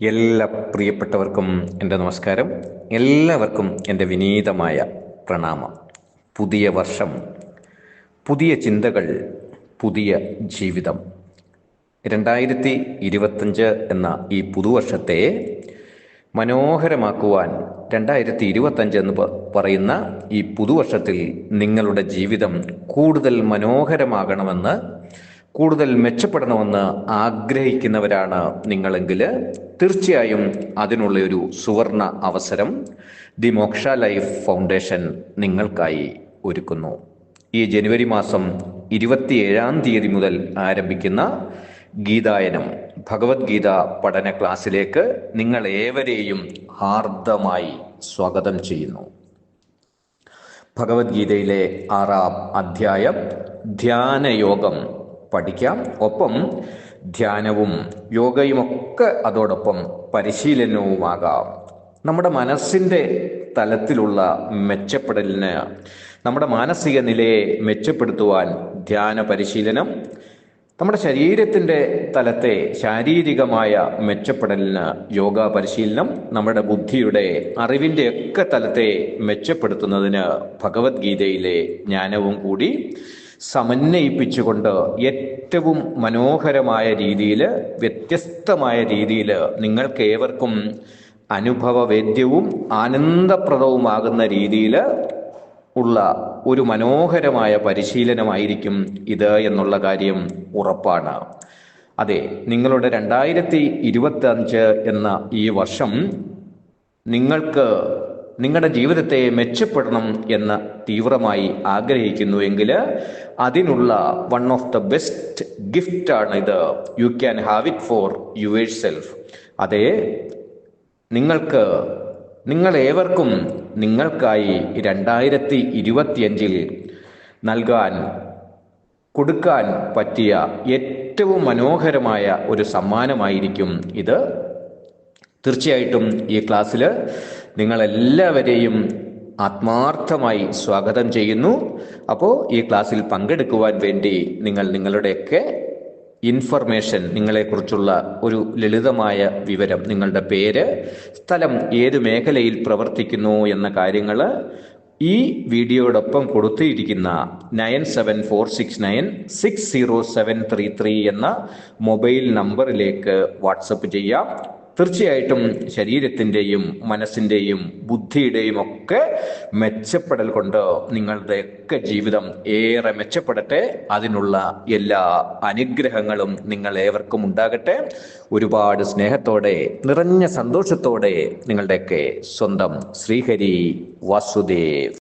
എല്ലാ പ്രിയപ്പെട്ടവർക്കും എന്റെ നമസ്കാരം. എല്ലാവർക്കും എന്റെ വിനീതമായ പ്രണാമം. പുതിയ വർഷം പുതിയ ചിന്തകൾ പുതിയ ജീവിതം. രണ്ടായിരത്തി ഇരുപത്തഞ്ച് എന്ന ഈ പുതുവർഷത്തെ മനോഹരമാക്കുവാൻ രണ്ടായിരത്തി ഇരുപത്തഞ്ച് എന്ന് പറയുന്ന ഈ പുതുവർഷത്തിൽ നിങ്ങളുടെ ജീവിതം കൂടുതൽ മനോഹരമാകണമെന്ന് കൂടുതൽ മെച്ചപ്പെടണമെന്ന് ആഗ്രഹിക്കുന്നവരാണ് നിങ്ങളെങ്കിൽ തീർച്ചയായും അതിനുള്ള ഒരു സുവർണ അവസരം ദി മോക്ഷ ലൈഫ് ഫൗണ്ടേഷൻ നിങ്ങൾക്കായി ഒരുക്കുന്നു. ഈ ജനുവരി മാസം ഇരുപത്തിയേഴാം തീയതി മുതൽ ആരംഭിക്കുന്ന ഗീതായനം ഭഗവത്ഗീത പഠന ക്ലാസ്സിലേക്ക് നിങ്ങൾ ഏവരെയും ഹാർദമായി സ്വാഗതം ചെയ്യുന്നു. ഭഗവത്ഗീതയിലെ ആറാം അധ്യായം ധ്യാനയോഗം പഠിക്കാം. ഒപ്പം ധ്യാനവും യോഗയുമൊക്കെ അതോടൊപ്പം പരിശീലനവുമാകാം. നമ്മുടെ മനസ്സിന്റെ തലത്തിലുള്ള മെച്ചപ്പെടലിന് നമ്മുടെ മാനസിക നിലയെ മെച്ചപ്പെടുത്തുവാൻ ധ്യാന പരിശീലനം നമ്മുടെ ശരീരത്തിന്റെ തലത്തെ ശാരീരികമായ മെച്ചപ്പെടലിന് യോഗ പരിശീലനം നമ്മുടെ ബുദ്ധിയുടെ അറിവിന്റെ ഒക്കെ തലത്തെ മെച്ചപ്പെടുത്തുന്നതിന് ഭഗവത്ഗീതയിലെ ജ്ഞാനവും കൂടി സമന്വയിപ്പിച്ചുകൊണ്ട് ഏറ്റവും മനോഹരമായ രീതിയിൽ വ്യത്യസ്തമായ രീതിയിൽ നിങ്ങൾക്ക് ഏവർക്കും അനുഭവവേദ്യവും ആനന്ദപ്രദവുമാകുന്ന രീതിയിൽ ഉള്ള ഒരു മനോഹരമായ പരിശീലനമായിരിക്കും ഇത് എന്നുള്ള കാര്യം ഉറപ്പാണ്. അതെ നിങ്ങളുടെ രണ്ടായിരത്തി ഇരുപത്തി അഞ്ച് എന്ന ഈ വർഷം നിങ്ങൾക്ക് നിങ്ങളുടെ ജീവിതത്തെ മെച്ചപ്പെടണം എന്ന് തീവ്രമായി ആഗ്രഹിക്കുന്നു എങ്കിൽ അതിനുള്ള one of the best gift ആണ് ഇത്. You can have it for yourself അതെ നിങ്ങൾക്ക് നിങ്ങൾ ഏവർക്കും നിങ്ങൾക്കായി രണ്ടായിരത്തി ഇരുപത്തിയഞ്ചിൽ നൽകാൻ കൊടുക്കാൻ പറ്റിയ ഏറ്റവും മനോഹരമായ ഒരു സമ്മാനമായിരിക്കും ഇത്. തീർച്ചയായിട്ടും ഈ ക്ലാസ്സിൽ നിങ്ങളെല്ലാവരെയും ആത്മാർത്ഥമായി സ്വാഗതം ചെയ്യുന്നു. അപ്പോൾ ഈ ക്ലാസ്സിൽ പങ്കെടുക്കുവാൻ വേണ്ടി നിങ്ങൾ നിങ്ങളുടെയൊക്കെ ഇൻഫർമേഷൻ നിങ്ങളെക്കുറിച്ചുള്ള ഒരു ലളിതമായ വിവരം നിങ്ങളുടെ പേര് സ്ഥലം ഏത് മേഖലയിൽ പ്രവർത്തിക്കുന്നു എന്ന കാര്യങ്ങൾ ഈ വീഡിയോടൊപ്പം കൊടുത്തിരിക്കുന്ന nine seven four six nine six zero seven three three എന്ന മൊബൈൽ നമ്പറിലേക്ക് വാട്സപ്പ് ചെയ്യാം. തീർച്ചയായിട്ടും ശരീരത്തിന്റെയും മനസ്സിന്റെയും ബുദ്ധിയുടെയും ഒക്കെ മെച്ചപ്പെടൽ കൊണ്ട് നിങ്ങളുടെ ഒക്കെ ജീവിതം ഏറെ മെച്ചപ്പെടട്ടെ. അതിനുള്ള എല്ലാ അനുഗ്രഹങ്ങളും നിങ്ങൾ ഏവർക്കും ഉണ്ടാകട്ടെ. ഒരുപാട് സ്നേഹത്തോടെ നിറഞ്ഞ സന്തോഷത്തോടെ നിങ്ങളുടെയൊക്കെ സ്വന്തം ശ്രീഹരി വാസുദേവ്.